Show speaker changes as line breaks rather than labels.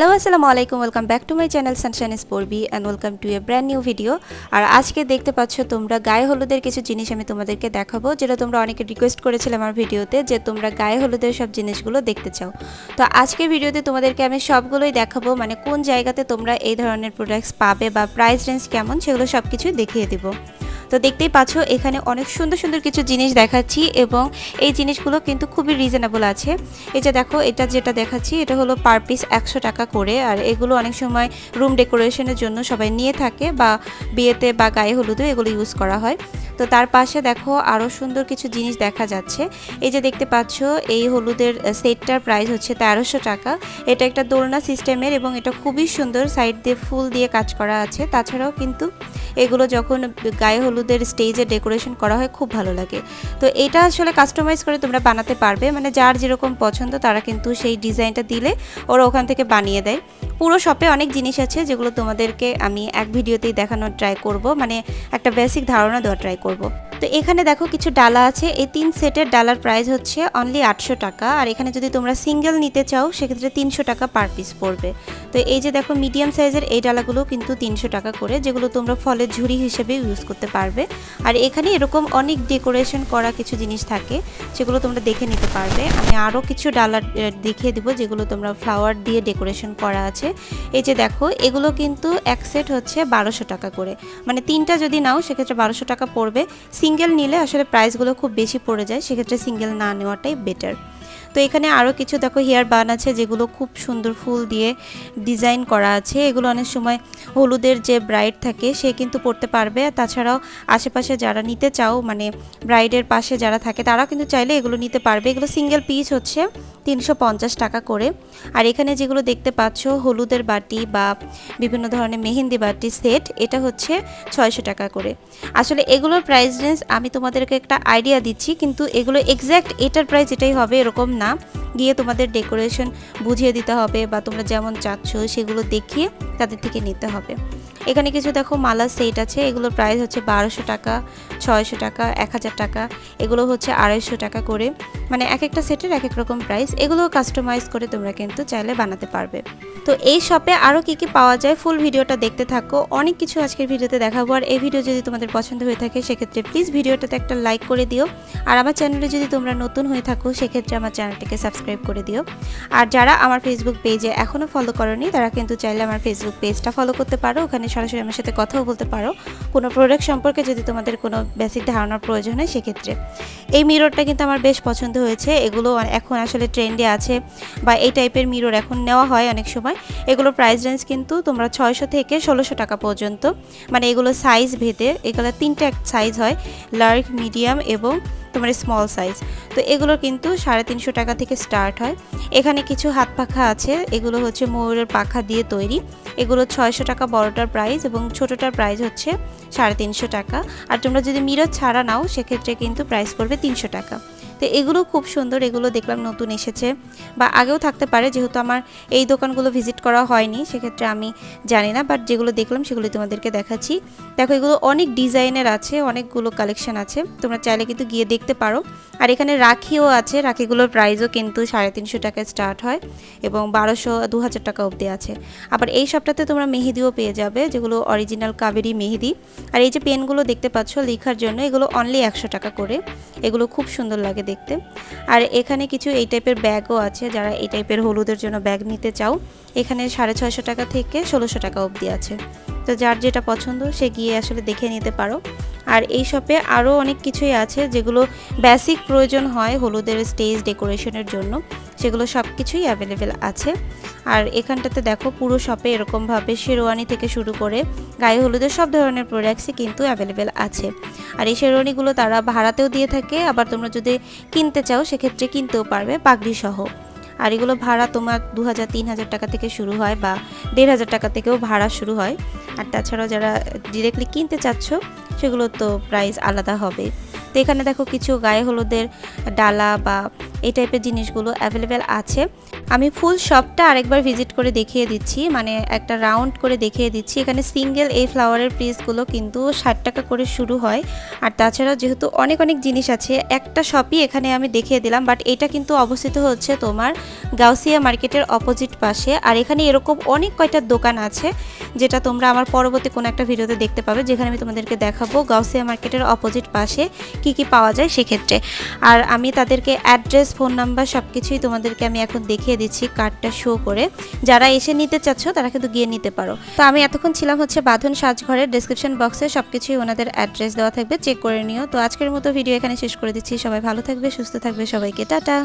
Hello আসসালামু আলাইকুম welcome back to my channel sunshine স্পোরবি and welcome to a brand new video আর আজকে দেখতে পাচ্ছ তোমরা গায়ে হলুদের কিছু জিনিস আমি তোমাদেরকে দেখাবো, যেটা তোমরা অনেকে রিকোয়েস্ট করেছিলে আমার ভিডিওতে যে তোমরা গায়ে হলুদের সব জিনিসগুলো দেখতে চাও। তো আজকে ভিডিওতে তোমাদেরকে আমি সবগুলোই দেখাবো মানে কোন জায়গাতে তোমরা এই ধরনের প্রোডাক্টস পাবে বা প্রাইস রেঞ্জ কেমন সেগুলো সব কিছুই দেখিয়ে দেবো। তো দেখতেই পাচ্ছ, এখানে অনেক সুন্দর সুন্দর কিছু জিনিস দেখাচ্ছি এবং এই জিনিসগুলো কিন্তু খুবই রিজনেবল আছে। এই যে দেখো, এটা যেটা দেখাচ্ছি, এটা হলো পার পিস একশো টাকা করে। আর এগুলো অনেক সময় রুম ডেকোরেশনের জন্য সবাই নিয়ে থাকে বা বিয়েতে বা গায়ে হলুদে এগুলো ইউজ করা হয়। তো তার পাশে দেখো আরও সুন্দর কিছু জিনিস দেখা যাচ্ছে। এই যে দেখতে পাচ্ছ, এই হলুদের সেটটার প্রাইস হচ্ছে তেরোশো টাকা। এটা একটা দোলনা সিস্টেমের এবং এটা খুবই সুন্দর। সাইড দিয়ে ফুল দিয়ে কাজ করা আছে। তাছাড়াও কিন্তু এগুলো যখন গায়ে হলুদের স্টেজে ডেকোরেশন করা হয়, খুব ভালো লাগে। তো এটা আসলে কাস্টমাইজ করে তোমরা বানাতে পারবে মানে যার যেরকম পছন্দ তারা কিন্তু সেই ডিজাইনটা দিলে ওরা ওখান থেকে বানিয়ে দেয়। পুরো শপে অনেক জিনিস আছে যেগুলো তোমাদেরকে আমি এক ভিডিওতেই দেখানোর ট্রাই করব মানে একটা বেসিক ধারণা দেওয়ার ট্রাই করব। তো এখানে দেখো কিছু ডালা আছে। এই তিন সেটের ডালার প্রাইস হচ্ছে অনলি আটশো টাকা। আর এখানে যদি তোমরা সিঙ্গেল নিতে চাও, সেক্ষেত্রে তিনশো টাকা পার পিস পড়বে। তো এই যে দেখো মিডিয়াম সাইজের এই ডালাগুলো কিন্তু তিনশো টাকা করে, যেগুলো তোমরা ফলের ঝুড়ি হিসেবে ইউজ করতে পারবে। আর এখানে এরকম অনেক ডেকোরেশন করা কিছু জিনিস থাকে, সেগুলো তোমরা দেখে নিতে পারবে। আমি আরও কিছু ডালা দেখিয়ে দিব, যেগুলো তোমরা ফ্লাওয়ার দিয়ে ডেকোরেশন করা আছে। এই যে দেখো, এগুলো কিন্তু এক সেট হচ্ছে বারোশো টাকা করে। মানে তিনটা যদি নাও, সেক্ষেত্রে বারোশো টাকা পড়বে। সিঙ্গেল নিলে আসলে প্রাইসগুলো খুব বেশি পড়ে যায় সেক্ষেত্রে সিঙ্গেল না নেওয়াটাই বেটার তো এখানে আরও কিছু দেখো, হেয়ার বান আছে যেগুলো খুব সুন্দর ফুল দিয়ে ডিজাইন করা আছে। এগুলো অনেক সময় হলুদের যে ব্রাইড থাকে সে কিন্তু পড়তে পারবে। তাছাড়াও আশেপাশে যারা নিতে চাও মানে ব্রাইডের পাশে যারা থাকে, তারাও কিন্তু চাইলে এগুলো নিতে পারবে। এগুলো সিঙ্গেল পিস হচ্ছে তিনশো পঞ্চাশ টাকা করে। আর এখানে যেগুলো দেখতে পাচ্ছ, হলুদের বাটি বা বিভিন্ন ধরনের মেহেন্দি বাটি সেট, এটা হচ্ছে ছয়শো টাকা করে। আসলে এগুলোর প্রাইস রেঞ্জ আমি তোমাদেরকে একটা আইডিয়া দিচ্ছি, কিন্তু এগুলো এক্স্যাক্ট এটার প্রাইস এটাই হবে, এরকম না, গিয়ে তোমাদের ডেকোরেশন বুঝিয়ে দিতে হবে বা তোমরা যেমন চাচ্ছ সেগুলো দেখিয়ে তাদের থেকে নিতে হবে। এখানে কিছু দেখো, মালা সেট আছে এগুলোর প্রাইস হচ্ছে বারোশো টাকা, ছয়শো টাকা, এক হাজার টাকা, এগুলো হচ্ছে আড়াইশো টাকা করে। মানে এক একটা সেটের এক এক রকম প্রাইস এগুলো কাস্টমাইজ করে তোমরা কিন্তু চাইলে বানাতে পারবে। তো এই শপে আরও কী কী পাওয়া যায় ফুল ভিডিওটা দেখতে থাকো। অনেক কিছু আজকের ভিডিওতে দেখাবো। আর এই ভিডিও যদি তোমাদের পছন্দ হয়ে থাকে, সেক্ষেত্রে প্লিজ ভিডিওটাতে একটা লাইক করে দিও। আর আমার চ্যানেলে যদি তোমরা নতুন হয়ে থাকো, সেক্ষেত্রে আমার চ্যানেলটিকে সাবস্ক্রাইব করে দিও। আর যারা আমার ফেসবুক পেজে এখনও ফলো করনি, তারা কিন্তু চাইলে আমার ফেসবুক পেজটা ফলো করতে পারো। ওখানে সরাসরি আমার সাথে কথাও বলতে পারো। কোনো প্রোডাক্ট সম্পর্কে যদি তোমাদের কোনো বেসিক ধারণার প্রয়োজন হয়, সেক্ষেত্রে। এই মিররটা কিন্তু আমার বেশ পছন্দ হয়েছে। এগুলো এখন আসলে ট্রেন্ডে আছে বা এই টাইপের মিরর এখন নেওয়া হয় অনেক সময়। এগুলো প্রাইস রেঞ্জ কিন্তু তোমরা ছয়শো থেকে ষোলোশো টাকা পর্যন্ত। মানে এগুলো সাইজ ভেদে, এগুলো তিনটে সাইজ হয়। লার্জ মিডিয়াম এবং তোমার স্মল সাইজ তো এগুলো কিন্তু সাড়ে তিনশো টাকা থেকে স্টার্ট হয়। এখানে কিছু হাত পাখা আছে, এগুলো হচ্ছে ময়ূরের পাখা দিয়ে তৈরি। এগুলো ছয়শো টাকা বড়টার প্রাইস এবং ছোটোটার প্রাইস হচ্ছে সাড়ে তিনশো টাকা। আর তোমরা যদি মিরর ছাড়া নাও, সেক্ষেত্রে কিন্তু প্রাইস পড়বে তিনশো টাকা। তো এগুলো খুব সুন্দর, এগুলো দেখলাম নতুন এসেছে। বা আগেও থাকতে পারে, যেহেতু আমার এই দোকানগুলো ভিজিট করা হয়নি, সেক্ষেত্রে আমি জানি না বাট যেগুলো দেখলাম সেগুলো তোমাদেরকে দেখাচ্ছি। দেখো, এগুলো অনেক ডিজাইনের আছে, অনেকগুলো কালেকশন আছে, তোমরা চাইলে কিন্তু গিয়ে দেখতে পারো। আর এখানে রাখিও আছে, রাখিগুলোর প্রাইসও কিন্তু সাড়ে তিনশো টাকায় স্টার্ট হয় এবং বারোশো দু হাজার টাকা অবধি আছে। আবার এই সপ্তাহে তোমরা মেহেদিও পেয়ে যাবে, যেগুলো অরিজিনাল কাবেরি মেহেদি। আর এই যে পেনগুলো দেখতে পাচ্ছ লেখার জন্য, এগুলো অনলি একশো টাকা করে। এগুলো খুব সুন্দর লাগে দেখতে। আর এখানে কিছু এই টাইপের ব্যাগও আছে, যারা এই টাইপের হলুদের জন্য ব্যাগ নিতে চাও। এখানে সাড়ে ছয়শো টাকা থেকে ষোলোশো টাকা অবধি আছে। তো যার যেটা পছন্দ, সে গিয়ে আসলে দেখে নিতে পারো। আর এই শপে আরও অনেক কিছুই আছে যেগুলো বেসিক প্রয়োজন হয় হলুদের স্টেজ ডেকোরেশনের জন্য। সেগুলো সব কিছুই অ্যাভেলেবেল আছে। আর এখানটাতে দেখো পুরো শপে এরকমভাবে শেরওয়ানি থেকে শুরু করে গায়ে হলুদের সব ধরনের প্রোডাক্টসই কিন্তু অ্যাভেলেবেল আছে। আর এই শেরওয়ানিগুলো তারা ভাড়াতেও দিয়ে থাকে, আবার তোমরা যদি কিনতে চাও সেক্ষেত্রে কিনতেও পারবে পাগড়ি সহ আর এগুলো ভাড়া তোমার দু হাজার তিন হাজার টাকা থেকে শুরু হয় বা দেড় হাজার টাকা থেকেও ভাড়া শুরু হয়। আর তাছাড়াও যারা ডিরেক্টলি কিনতে চাচ্ছ সেগুলো তো প্রাইস আলাদা হবে। তো এখানে দেখো কিছু গায়ে হলুদের ডালা বা এই টাইপের জিনিসগুলো অ্যাভেলেবেল আছে। আমি ফুল শপটা আরেকবার ভিজিট করে দেখিয়ে দিচ্ছি মানে একটা রাউন্ড করে দেখিয়ে দিচ্ছি। এখানে সিঙ্গেল এই ফ্লাওয়ারের পিসগুলো কিন্তু ষাট টাকা করে শুরু হয়। আর তাছাড়াও যেহেতু অনেক অনেক জিনিস আছে, একটা শপই এখানে আমি দেখিয়ে দিলাম বাট এটা কিন্তু অবস্থিত হচ্ছে তোমার গাউসিয়া মার্কেটের অপোজিট পাশে। আর এখানে এরকম অনেক কয়টা দোকান আছে, যেটা তোমরা আমার পরবর্তী কোনো একটা ভিডিওতে দেখতে পাবে, যেখানে আমি তোমাদেরকে দেখাবো গাউসিয়া মার্কেটের অপোজিট পাশে কি কি পাওয়া যায় সেক্ষেত্রে। আর আমি তাদেরকে অ্যাড্রেস ফোন নাম্বার সব কিছুই তোমাদেরকে আমি এখন দেখিয়ে দিচ্ছি কার্ডটা শো করে। যারা এসে নিতে চাচ্ছ, তারা কিন্তু গিয়ে নিতে পারো। তো আমি এতক্ষণ ছিলাম হচ্ছে বাঁধন সাজঘরের ডিসক্রিপশন বক্সে সব কিছুই ওনাদের অ্যাড্রেস দেওয়া থাকবে চেক করে নিও। তো আজকের মতো ভিডিও এখানে শেষ করে দিচ্ছি। সবাই ভালো থাকবে, সুস্থ থাকবে সবাইকে। টাটা!